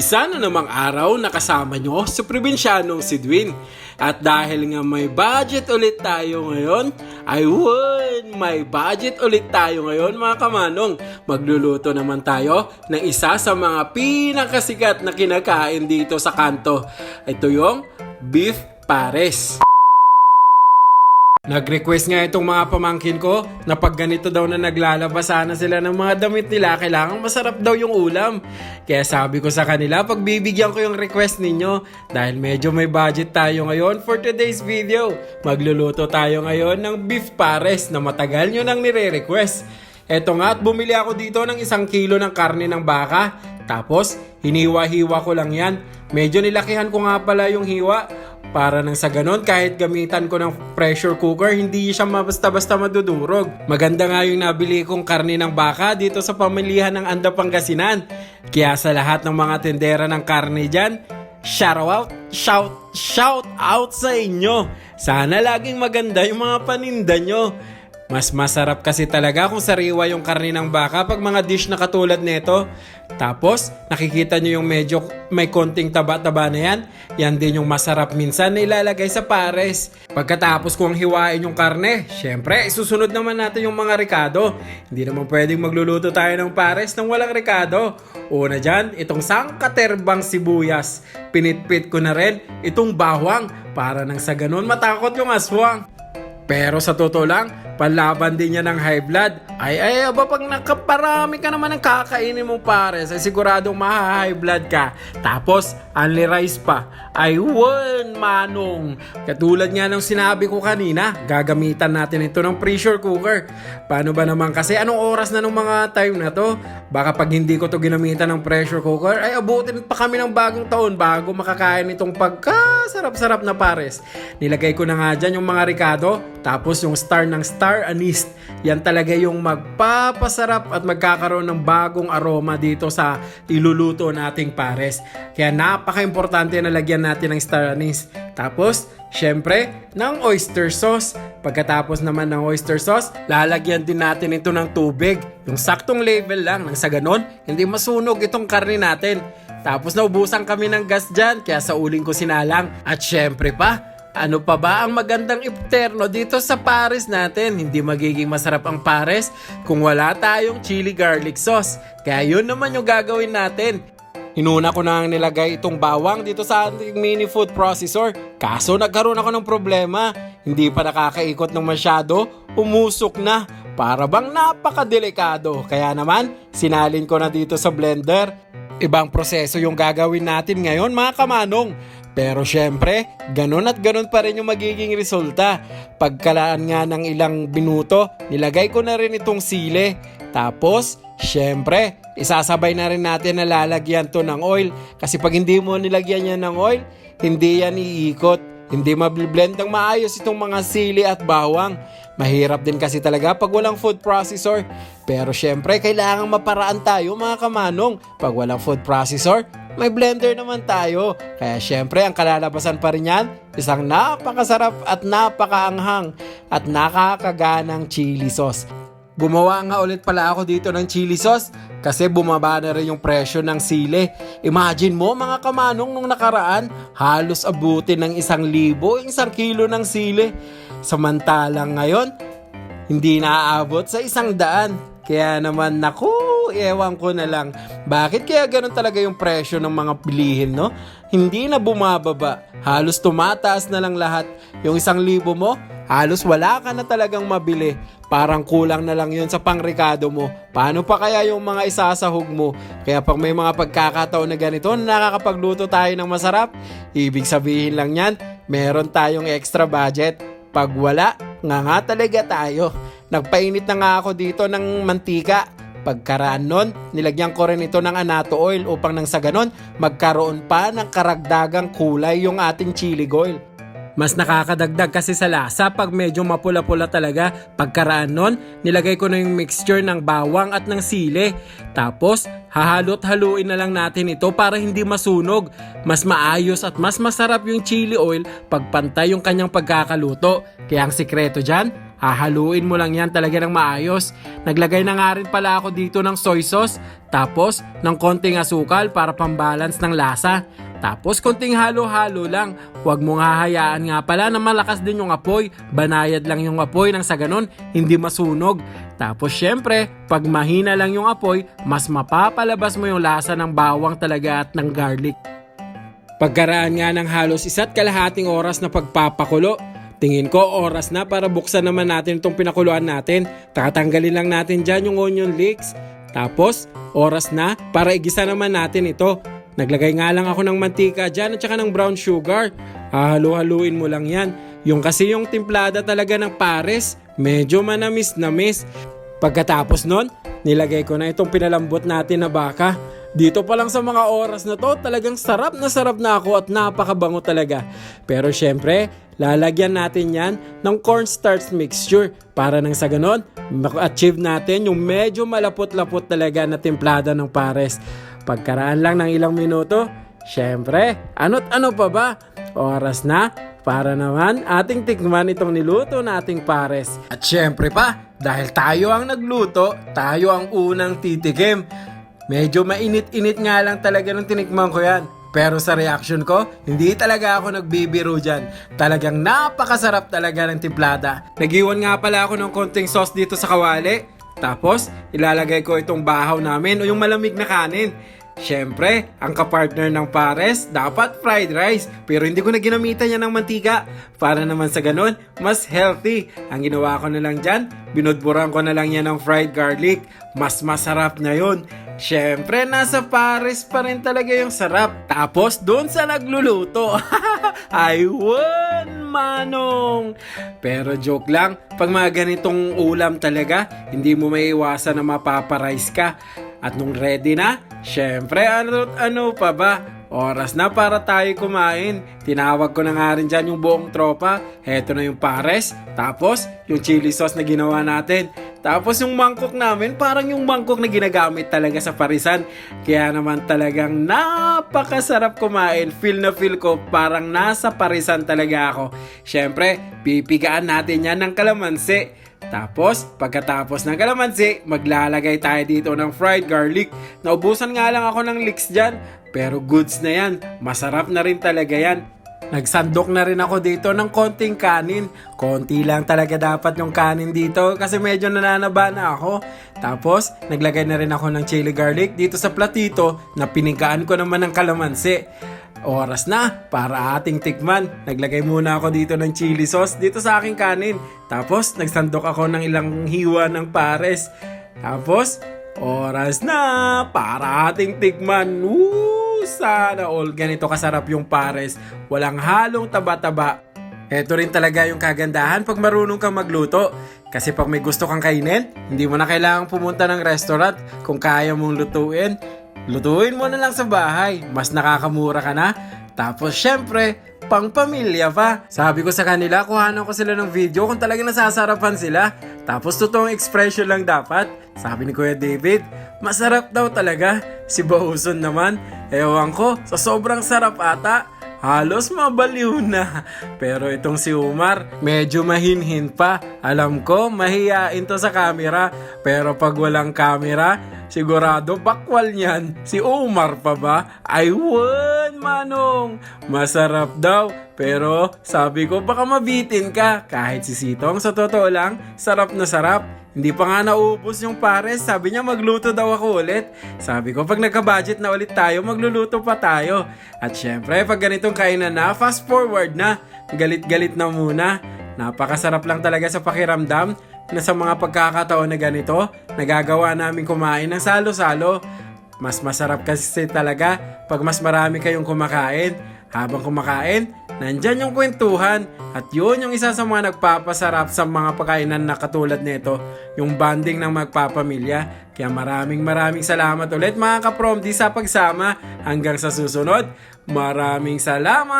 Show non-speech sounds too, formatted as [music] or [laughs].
Isa na namang araw na kasama nyo sa probinsyanong si Dwin. At dahil nga may budget ulit tayo ngayon, ay won, may budget ulit tayo ngayon mga kamanong. Magluluto naman tayo ng isa sa mga pinakasikat na kinakain dito sa kanto. Ito yung beef pares. Nag-request nga itong mga pamangkin ko na pag ganito daw na naglalabas sana sila ng mga damit nila, kailangan masarap daw yung ulam. Kaya sabi ko sa kanila, pagbibigyan ko yung request ninyo dahil medyo may budget tayo ngayon for today's video. Magluluto tayo ngayon ng beef pares na matagal nyo nang nire-request. Eto nga at bumili ako dito ng isang kilo ng karne ng baka. Tapos, hiniwa-hiwa ko lang yan. Medyo nilakihan ko nga pala yung hiwa para nang sa ganon, kahit gamitan ko ng pressure cooker, hindi siya basta-basta madudurog. Maganda nga yung nabili kong karne ng baka dito sa pamilihan ng Anda Pangasinan. Kaya sa lahat ng mga tendera ng karne dyan, shout out, shout, shout out sa inyo. Sana laging maganda yung mga paninda nyo. Mas masarap kasi talaga kung sariwa yung karne ng baka pag mga dish na katulad nito. Tapos, nakikita nyo yung medyo may konting taba-taba na yan. Yan din yung masarap minsan na ilalagay sa pares. Pagkatapos kong hiwain yung karne, syempre, isusunod naman natin yung mga ricado. Hindi naman pwedeng magluluto tayo ng pares nang walang ricado. Una dyan, itong sangkaterbang sibuyas. Pinitpit ko na rin itong bawang para nang sa ganun matakot yung aswang. Pero sa totoo lang, panlaban din niya ng high blood. Ay, ay, aba, pag nakaparami ka naman ng kakainin mo pares, ay siguradong maha-high blood ka. Tapos, only rice pa. Ay, one, manong. Katulad nga ng sinabi ko kanina, gagamitan natin ito ng pressure cooker. Paano ba naman kasi, anong oras na nung mga time na to? Baka pag hindi ko to ginamitan ng pressure cooker, ay abutin pa kami ng bagong taon bago makakain itong pagkasarap-sarap na pares. Nilagay ko na nga dyan yung mga ricado, tapos yung star ng star anise. Yan talaga yung magpapasarap at magkakaroon ng bagong aroma dito sa iluluto nating pares. Kaya napaka-importante na lagyan natin ng star anise. Tapos, syempre, ng oyster sauce. Pagkatapos naman ng oyster sauce, lalagyan din natin ito ng tubig. Yung saktong level lang. Nang sa ganon, hindi masunog itong karne natin. Tapos naubusan kami ng gas dyan, kaya sa uling ko sinalang. At syempre pa, ano pa ba ang magandang ipterno dito sa pares natin? Hindi magiging masarap ang pares kung wala tayong chili garlic sauce. Kaya yun naman yung gagawin natin. Inuna ko na ang nilagay itong bawang dito sa ating mini food processor. Kaso nagkaroon ako ng problema. Hindi pa nakakaikot ng masyado, umusok na. Para bang napakadelikado. Kaya naman, sinalin ko na dito sa blender. Ibang proseso yung gagawin natin ngayon mga kamanong. Pero syempre, ganun at ganun pa rin yung magiging resulta. Pagkalaan nga ng ilang minuto, nilagay ko na rin itong sile. Tapos, syempre, isasabay na rin natin na lalagyan to ng oil. Kasi pag hindi mo nilagyan yan ng oil, hindi yan iikot. Hindi mablend ng maayos itong mga sili at bawang. Mahirap din kasi talaga pag walang food processor. Pero syempre, kailangan maparaan tayo mga kamanong. Pag walang food processor, may blender naman tayo. Kaya syempre, ang kalalabasan pa rin yan, isang napakasarap at napakaanghang at nakakaganang chili sauce. Gumawa nga ulit pala ako dito ng chili sauce kasi bumaba na rin yung presyo ng sili. Imagine mo mga kamanong nung nakaraan, halos abutin ng isang libo, isang kilo ng sili. Samantalang ngayon, hindi naaabot sa isang daan. Kaya naman, naku, ewan ko na lang. Bakit kaya ganun talaga yung presyo ng mga bilihin, no? Hindi na bumababa. Halos tumataas na lang lahat. Yung isang libo mo, halos wala ka na talagang mabili. Parang kulang na lang yun sa pangrikado mo. Paano pa kaya yung mga isasahog mo? Kaya pag may mga pagkakataon na ganito na nakakapagluto tayo ng masarap, ibig sabihin lang yan, meron tayong extra budget. Pag wala, nga nga talaga tayo. Nagpainit na nga ako dito ng mantika. Pagkaraan nun, nilagyan ko rin ito ng anato oil upang nang sa ganon, magkaroon pa ng karagdagang kulay yung ating chili oil. Mas nakakadagdag kasi sa lasa pag medyo mapula-pula talaga. Pagkaraan nun, nilagay ko na yung mixture ng bawang at ng sili. Tapos, hahalot haluin na lang natin ito para hindi masunog. Mas maayos at mas masarap yung chili oil pag pantay yung kanyang pagkakaluto. Kaya ang sikreto dyan, hahaluin mo lang yan talaga ng maayos. Naglagay na nga rin pala ako dito ng soy sauce, tapos ng konting asukal para pambalance ng lasa. Tapos konting halo-halo lang. Huwag mong hahayaan nga pala na malakas din yung apoy. Banayad lang yung apoy nang sa ganun, hindi masunog. Tapos syempre, pag mahina lang yung apoy, mas mapapalabas mo yung lasa ng bawang talaga at ng garlic. Pagkaraan nga ng halos isa't kalahating oras na pagpapakulo, tingin ko oras na para buksan naman natin itong pinakuluan natin. Tatanggalin lang natin dyan yung onion leeks. Tapos, oras na para igisa naman natin ito. Naglagay nga lang ako ng mantika dyan at saka ng brown sugar. Hahalu-haluin mo lang yan. Yung kasi yung timplada talaga ng pares, medyo manamis-namis. Pagkatapos nun, nilagay ko na itong pinalambot natin na baka. Dito pa lang sa mga oras na to, talagang sarap na sarap na ako at napakabango talaga. Pero syempre, lalagyan natin yan ng cornstarch mixture para nang sa ganon, mak-achieve natin yung medyo malapot-lapot talaga na timplada ng pares. Pagkaraan lang ng ilang minuto, syempre, ano't ano pa ba? Oras na para naman ating tikman itong niluto nating pares. At syempre pa, dahil tayo ang nagluto, tayo ang unang titikim. Medyo mainit-init nga lang talaga nung tinikman ko yan. Pero sa reaction ko, hindi talaga ako nagbibiro dyan. Talagang napakasarap talaga ng timplada. Nagiwan nga pala ako ng konting sauce dito sa kawali. Tapos, ilalagay ko itong bahaw namin o yung malamig na kanin. Siyempre, ang kapartner ng pares, dapat fried rice. Pero hindi ko na ginamitan yan ng mantika. Para naman sa ganun, mas healthy. Ang ginawa ko na lang dyan, binudburan ko na lang yan ng fried garlic. Mas masarap na yun. Siyempre, nasa pares pa rin talaga yung sarap. Tapos, doon sa nagluluto. [laughs] I won, manong! Pero joke lang, pag mga ganitong ulam talaga, hindi mo maiwasan na mapaparice ka. At nung ready na, syempre ano, ano pa ba? Oras na para tayo kumain. Tinawag ko na nga rin dyan yung buong tropa. Heto na yung pares. Tapos, yung chili sauce na ginawa natin. Tapos yung mangkok namin, parang yung mangkok na ginagamit talaga sa parisan. Kaya naman talagang napakasarap kumain. Feel na feel ko parang nasa parisan talaga ako. Syempre, pipigaan natin yan ng kalamansi. Tapos, pagkatapos ng kalamansi, maglalagay tayo dito ng fried garlic. Naubusan nga lang ako ng leeks dyan, pero goods na yan. Masarap na rin talaga yan. Nagsandok na rin ako dito ng konting kanin. Konti lang talaga dapat yung kanin dito kasi medyo nananaba na ako. Tapos, naglagay na rin ako ng chili garlic dito sa platito na pinigaan ko naman ng kalamansi. Oras na para ating tikman. Naglagay muna ako dito ng chili sauce dito sa aking kanin. Tapos, nagsandok ako ng ilang hiwa ng pares. Tapos, oras na para ating tikman. Woo! Sana all ganito kasarap yung pares. Walang halong taba-taba. Ito rin talaga yung kagandahan pag marunong kang magluto. Kasi pag may gusto kang kainin, hindi mo na kailangang pumunta ng restaurant kung kaya mong lutuin. Lutuin mo na lang sa bahay. Mas nakakamura ka na. Tapos syempre, pang pamilya pa. Sabi ko sa kanila, kuhanan ko sila ng video kung talaga nasasarapan sila. Tapos totoong expression lang dapat. Sabi ni Kuya David, masarap daw talaga. Si Bauson naman, ewan ko, sa sobrang sarap ata. Halos mabaliw na. Pero itong si Umar, medyo mahinhin pa. Alam ko, mahiyain to sa camera. Pero pag walang camera, sigurado bakwal niyan. Si Umar pa ba? I won, manong! Masarap daw. Pero sabi ko, baka mabitin ka. Kahit si Sitong, sa totoo lang, sarap na sarap. Hindi pa nga naubos yung pares. Sabi niya magluto daw ako ulit. Sabi ko pag nagka-budget na ulit tayo, magluluto pa tayo. At syempre, pag ganitong kainan na, fast forward na. Galit-galit na muna. Napakasarap lang talaga sa pakiramdam na sa mga pagkakataon na ganito, nagagawa namin kumain ng salo-salo. Mas masarap kasi talaga pag mas marami kayong kumakain. Habang kumakain, nandyan yung kwentuhan. At yun yung isa sa mga nagpapasarap sa mga pagkainan na katulad nito, yung bonding ng magpapamilya. Kaya maraming maraming salamat ulit mga kaprom di sa pagsama. Hanggang sa susunod, maraming salamat!